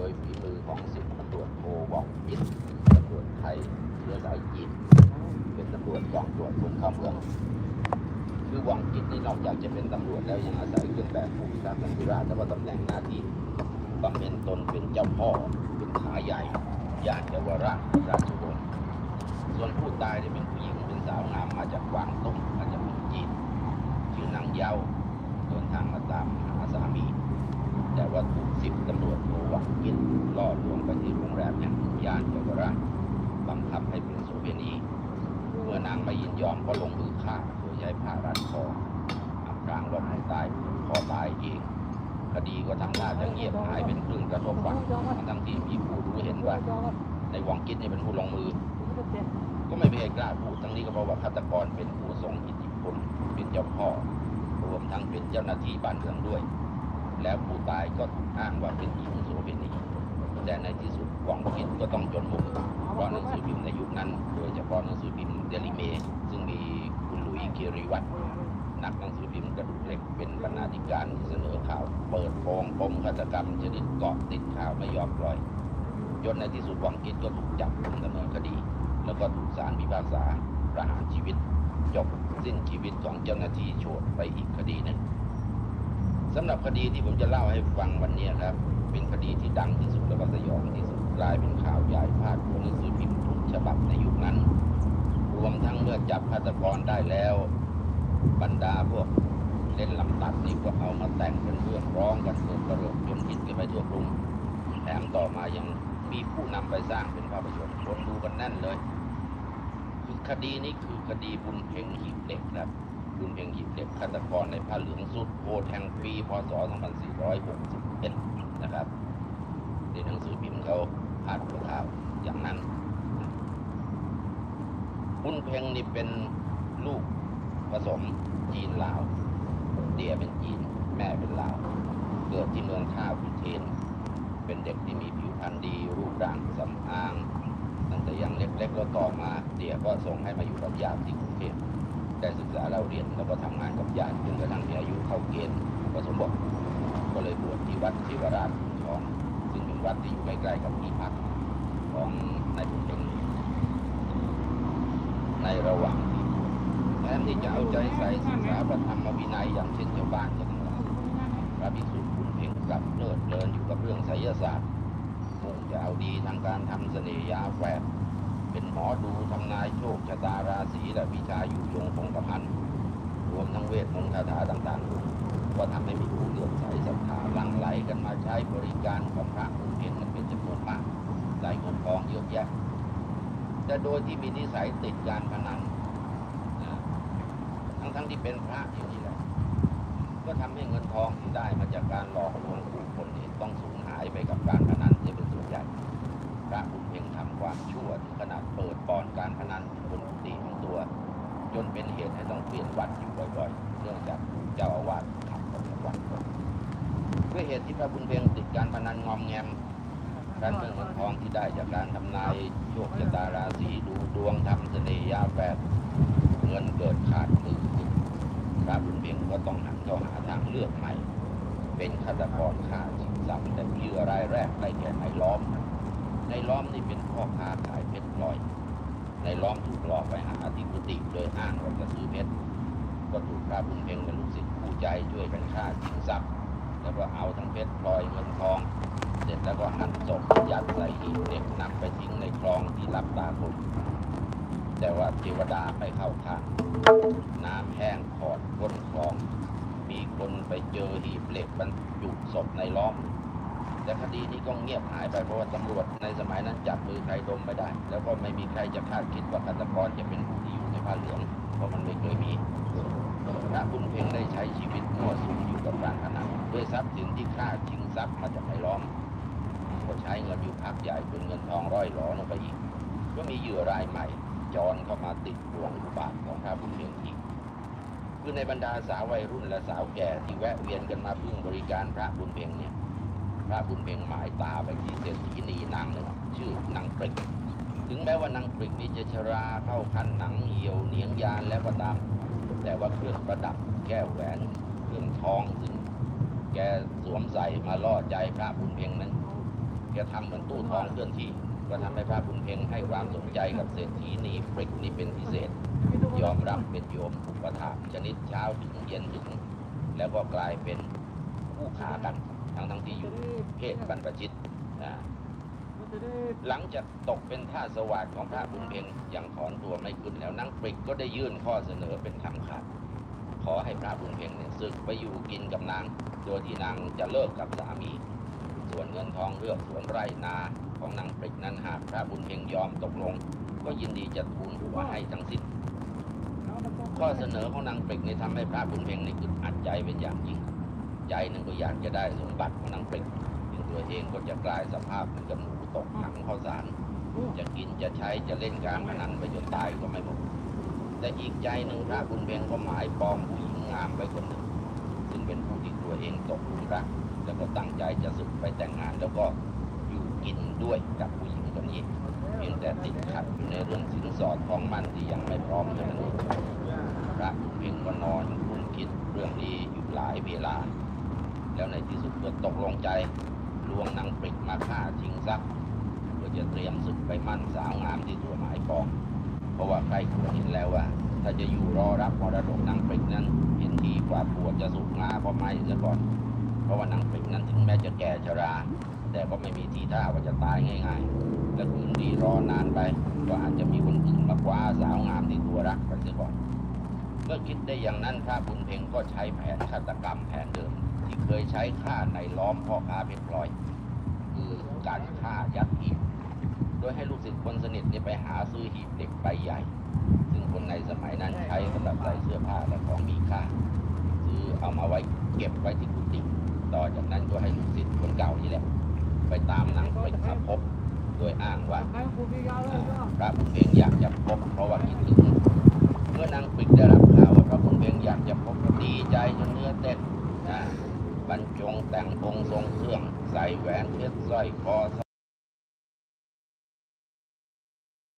โดยฝีมือของสิบตำรวจโทวองจิตตำรวจไทยเชื้อสายจีนเป็นตำรวจกองตรวจคนเข้าเมืองคือวองจิตนี่นอกจากจะเป็นตำรวจแล้วยังอาศัยเครื่องแบบผู้พิทักษ์สันติราษฎร์และว่าตำแหน่งหน้าที่บำเพ็ญตนเป็นเจ้าพ่อเป็นขาใหญ่ย่านเยาวราชราชวงศ์ส่วนผู้ตายเนี่ยเป็นผู้หญิงเป็นสาวงามมาจากกวางตุ้งมาจากเมืองจีนชื่อนางเยาเดินทางมาตามหาสามี แต่ว่าถูก สิบตำรวจโทวังกินล่อลวงไปที่โรงแรมแห่งหนึ่งย่านเยาวราชบังคับให้เป็นโสเภณีเมื่อนางไม่ยินยอมก็ลงมือฆ่าโดยใช้ผ้ารัดคออำพรางว่าผู้ตายผูกคอตายเองคดีก็ทำหน้าจะเงียบหายเป็นครึ่งกระทบฝังทั้งที่มีผู้รู้เห็นว่าในวังกินนี่เป็นผู้ลงมือ ก็ไม่มีใครกล้าพูดทั้งนี้ก็เพราะว่าฆาตกรเป็นผู้ทรงอิทธิพลเป็นเจ้าพ่อรวมทั้งเป็นเจ้าหน้าที่บ้านเมืองด้วย แล้วผู้ตายก็ถูกอ้างว่าเป็นหญิงโสเภณีแต่ในที่สุดหวังกินก็ต้องจนมุมเพราะหนังสือพิมพ์ในยุคนั้น โดยเฉพาะหนังสือพิมพ์เดลิเม ซึ่งมีคุณลุย์กียริวัตรนักหนังสือพิมพ์กระดูกเหล็กเป็นบรรณาธิการเสนอข่าว เปิดโปงปมฆาตกรรมชนิดเกาะติดข่าวไม่ยอมปล่อยจนในที่สุดหวังกินก็ถูกจับดำเนินคดี แล้วก็ถูกศาลพิพากษาประหารชีวิต จบสิ้นชีวิตของเจ้าหน้าที่โฉดไปอีกคดีหนึ่ง สำหรับคดีที่ผมจะเล่าให้ฟังวันนี้ครับ เป็นคดีที่ดังที่สุดและก็สยองที่สุดกลายเป็นข่าวใหญ่พาดหัวหนังสือพิมพ์ทุกฉบับในยุคนั้น รวมทั้งเมื่อจับฆาตกรได้แล้ว บรรดาพวกเล่นลำตัดนี่ก็เอามาแต่งเป็นเรื่องร้องกันเกิดกระโดดจนฮิตกันไปทั่วกรุงแถมต่อมายังมีผู้นำไปสร้างเป็นภาพยนตร์คนดูกันแน่นเลย คือคดีนี้คือคดีบุญเพ็งหีบเหล็กครับ บุญเพ็งหีบเหล็กฆาตกรในผ้าเหลืองสุดโหดแห่งปีพศ 2461 นะครับในหนังสือพิมพ์เขาพาดหัวข่าวอย่างนั้นบุญเพ็งนี่เป็นลูกผสมจีนลาวเดียเป็นจีน แม่เป็นลาว เกิดที่เมืองท่าอุเทน เป็นเด็กที่มีผิวพรรณดี รูปร่างสำอางตั้งแต่ยังเล็กๆแล้วต่อมาเดียก็ส่งให้มาอยู่กับญาติที่กรุงเทพ ได้ศึกษาเล่าเรียนแล้วก็ทำงานกับญาติจนกระทั่งมีอายุเข้าเกณฑ์ก็สมบทก็เลยบวชที่วัดศิวราชทอง ซึ่งเป็นวัดที่อยู่ใกล้ๆกับที่พักของนายบุญเพ็งในระหว่างที่บวชแทนที่จะเอาใจใส่ศึกษาพระธรรมวินัยอย่างเช่นชาวบ้านอย่างเรพระภิกษุบุญเพ็งกลับเลิดเพลินอยู่กับเรื่องไสยศาสตร์มุ่งจะเอาดีทางการทำเสน่หยาแฝด เป็นหมอดูทำนายโชคชะตาราศีและวิชาอยู่ยงคงกระพันรวมทั้งเวทมนต์คาถาต่างๆ ก็ทำให้มีผู้เลื่อมใสศรัทธาหลั่งไหลกันมาใช้บริการของพระผู้เพียงกันเป็นจำนวนมากได้เงินทองเยอะแยะแต่โดยที่มีนิสัยติดการพนันนะทั้งๆที่เป็นพระอย่างนี้แหละก็ทำให้เงินทองที่ได้มาจากการหลอกลวงผู้คนนี่ต้องสูญหายไปกับการพนัน พระบุญเพ็งทำความชั่วถึงขนาดเปิดบ่อนการพนันบนกุฏิของตัว จนเป็นเหตุให้ต้องเปลี่ยนวัดอยู่บ่อยๆ เนื่องจากเจ้าอาวาสขับออกจากวัดด้วยเหตุที่พระบุญเพ็งติดการพนันงอมแงมการเงินเงินทองที่ได้จากการทำนายโชคชะตาราศีดูดวงทำเสน่ห์ยาแฝดเงินเกิดขาดมือพระบุญเพ็งก็ต้องหันเข้าหาทางเลือกใหม่ เป็นฆาตกรฆ่าชิงทรัพย์แต่เหยื่อรายแรกได้แก่นายล้อม ในล้อมนี่เป็นพ่อค้าขายเพชรพลอย ในล้อมถูกหลอกไปหาที่กุฏิโดยอ้างว่าจะซื้อเพชรก็ถูกพระบุญเพ็งเป็นลูกศิษย์คู่ใจช่วยกันฆ่าชิงทรัพย์แล้วก็เอาทั้งเพชรพลอยเงินทอง เสร็จแล้วก็หั่นศพยัดใส่หีบเหล็กนำไปทิ้งในคลองที่รับตาคนแต่ว่าเทวดาไปเข้าข้างน้ำแห้งขอดก้นคลอง มีคนไปเจอหีบเหล็กบรรจุศพในล้อม แต่คดีนี้ก็เงียบหายไปเพราะว่าตำรวจในสมัยนั้นจับมือใครดมไม่ได้ แล้วก็ไม่มีใครจะคาดคิดว่าฆาตกรจะเป็นผู้ที่อยู่ในผ้าเหลือง เพราะมันไม่เคยมีพระบุญเพ็งได้ใช้ชีวิตมั่วสุมอยู่กับการพนันด้วยทรัพย์สินที่ฆ่าชิงทรัพย์มาจากในล้อมก็ใช้เงินอยู่พักใหญ่จนเงินทองร้อยหลอลงไปอีก ก็มีเหยื่อรายใหม่จรเข้ามาติดบ่วงอุบาทของพระบุญเพ็งอีกคือในบรรดาสาววัยรุ่นและสาวแก่ที่แวะเวียนกันมาพึ่งบริการพระบุญเพ็งเนี่ย พระบุญเพ็งหมายตาไปที่เศรษฐีนีนางหนึ่งชื่อนางปริก ถึงแม้ว่านางปริกนี้จะชราเข้าคันหนังเหี่ยวเหนียงยานแล้วก็ตาม แต่ว่าเครื่องประดับแก้วแหวนเครื่องทองซึ่งแกสวมใส่มาล่อใจพระบุญเพ็งนั้นแกจะทำเหมือนตู้ทองเคลื่อนที่ก็ทำให้พระบุญเพ็งให้ความสนใจกับเศรษฐีนีปริกนี่เป็นพิเศษ ยอมรับเป็นโยมอุปถากชนิดเช้าถึงเย็นถึง แล้วก็กลายเป็นคู่ขากัน ทั้งทั้งที่อยู่เพศบรรพชิตนะหลังจากตกเป็นท่าสวัสดของพระบุญเพ็งยังถอนตัวไม่ขึ้นแล้วนางปริกก็ได้ยื่นข้อเสนอเป็นคำขาดขอให้พระบุญเพ็งเนี่ยศึกไปอยู่กินกับนาง โดยที่นางจะเลิกกับสามี ส่วนเงินทองเรื่องสวนไร่นาของนางปริกนั้นหากพระบุญเพ็งยอมตกลง ก็ยินดีจะทูลหัวให้ทั้งสิ้นข้อเสนอของนางปริกนี่ทำให้พระบุญเพ็งนี่อึดอัดใจเป็นอย่างยิ่ง ใจหนึ่งก็อยากจะได้สมบัติของนางปริกซึ่งตัวเองก็จะกลายสภาพเหมือนกับหมูตกถังข้าวสาร จะกินจะใช้จะเล่นการพนันไปจนตายก็ไม่หมดแต่อีกใจหนึ่งพระบุญเพ็งก็หมายปองผู้หญิงงามไว้คนหนึ่งซึ่งเป็นผู้ที่ตัวเองตกหลุมรักแล้วก็ตั้งใจจะสึกไปแต่งงานแล้วก็อยู่กินด้วยกับผู้หญิงคนนี้เพียงแต่ติดขัดอยู่ในเรื่องสินสอดทองมั่นที่ยังไม่พร้อมเท่านั้นเองพระบุญเพ็งก็นอนคุ้นคิดเรื่องนี้อยู่หลายเวลา แล้วในที่สุดก็ตกลงใจลวงนางปริกมาฆ่าทิ้งทรัพย์เพื่อจะเตรียมศึกไปมั่นสาวงามที่ตัวหมายปอง เพราะว่าใครควรเห็นแล้วว่า ถ้าจะอยู่รอรับมรดกนางปริกนั้น เห็นทีกว่าปวดจะสุกงาเพราะไม่เสียก่อน เพราะว่านางปริกนั้นถึงแม้จะแก่ชรา แต่ก็ไม่มีทีท่าว่าจะตายง่ายๆและคืนดีรอนานไปก็อาจจะมีคนอื่นมาคว้าสาวงามที่ตัวรักไปเสียก่อนเมื่อคิดได้อย่างนั้นพระบุญเพ็งก็ใช้แผนฆาตกรรมแผนเดิม ที่เคยใช้ฆ่าในล้อมพ่อค้าเพชรพลอย คือการฆ่ายัดหีบ โดยให้ลูกศิษย์คนสนิทเนี่ยไปหาซื้อหีบเหล็กใบใหญ่ ซึ่งคนในสมัยนั้นใช้สำหรับใส่เสื้อผ้าและของมีค่า ซื้อเอามาไว้เก็บไว้ที่กุฏิต่อจากนั้นก็ให้ลูกศิษย์คนเก่านี่แหละ ไปตามนางปริกมาพบ โดยอ้างว่าพระบุญเพ็งอยากจะพบเพราะว่า แต่งองค์ทรงเครื่อง ใส่แหวนเพชรสร้อยคอ